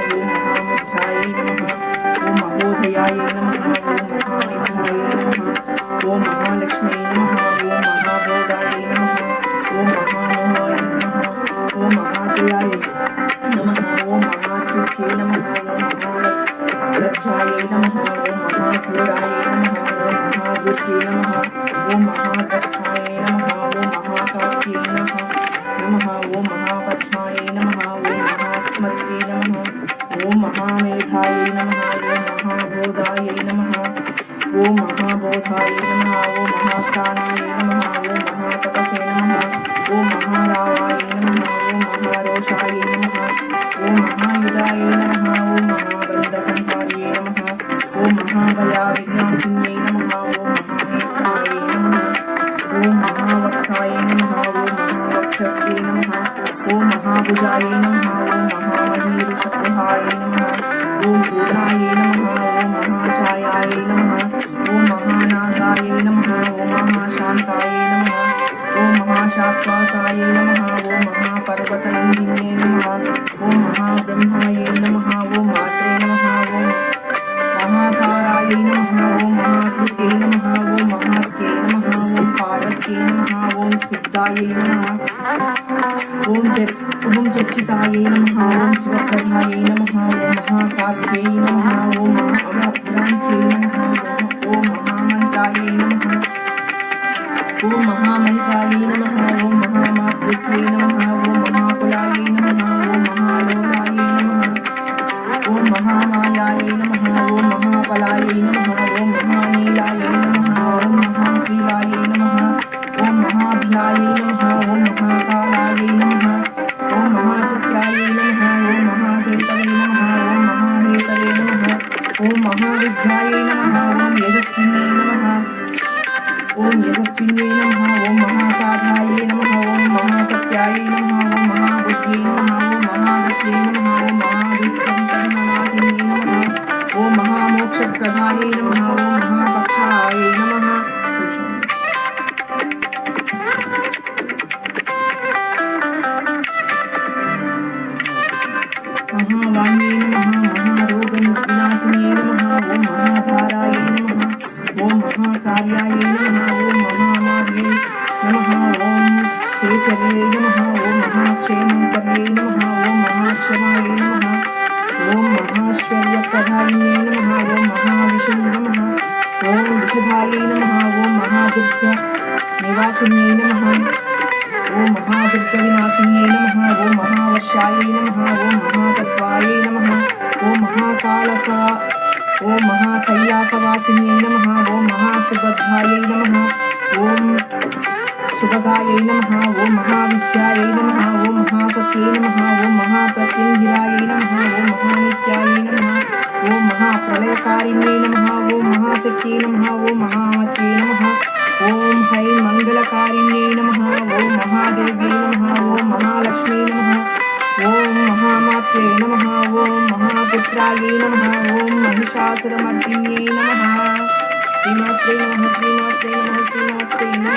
ॐ महामुद्रायै नमः ॐ महोदयाय नमः ॐ महानिग्रहाय नमः ॐ महालक्ष्म्यै नमः ॐ महाबोधाय नमः ॐ महामोहाय नमः ॐ महाजयाय नमः ॐ महाकृष्ये नमः ॐ महालज्जायै नमः ॐ महाघोराय नमः ॐ महादुष्ये नमः ॐ महादक्षाय नमः 可以 ब्रह्माये नमः ॐ मात्रे नमः ॐ महासाराय नमः ॐ महाकृते नमः ॐ महात्ये नमः ॐ पार्वत्ये नमः ॐ शुद्धाय नमः ॐ ॐ चर्चिताय नमः ॐ शिवप्रभाय नमः ॐ महाकाव्ये नमः ॐ महाभ्रान्त्ये नमः ओम महामायाय नमः ओम महापलाय नमः ओम महानीलाय नमः ओम महाशिवाय नमः ओम महाभिलाय नमः ओम महाकालाय नमः ओम महाचित्राय नमः ओम महासेतवे नमः ओम महाहेतवे नमः ओम महाविद्याय नमः ओम यशस्विन्ये नमः ओम यशस्विन्ये नमः ओम महा षट्प्रभायै नमः ॐ महापक्षायै नमः। महावाण्यै नमः महारोगविनाशिने नमः ॐ महाधाराय नमः ॐ महाकार्याय नमः ॐ महामार्ये नमः ॐ ఓం విషధాయ నమ ఓం మహాదుర్గ నివాసిన్యే నమ ఓం మహాదుర్గ వినాశిన్యే నమ ఓం మహావర్షాయ నమ ఓం మహాతత్వాయ నమ ఓం మహాకాలస ఓం మహాకైలాసవాసిన్యై నమ ఓం మహాసుభద్రాయై నమ ఓం సుభగాయై నమ నమ ఓం హై మంగళకారిణ్యై నమ ఓం మహాదేవ్యై నమ ఓం మహాలక్ష్మీ నమ ఓం మహామాత్రే నమ ఓం మహాపుత్రాయై నమ ఓం మహిషాసురమర్దిన్యై నమ శ్రీమాత్రే నమ శ్రీమాత్రే నమ శ్రీమాత్రే నమ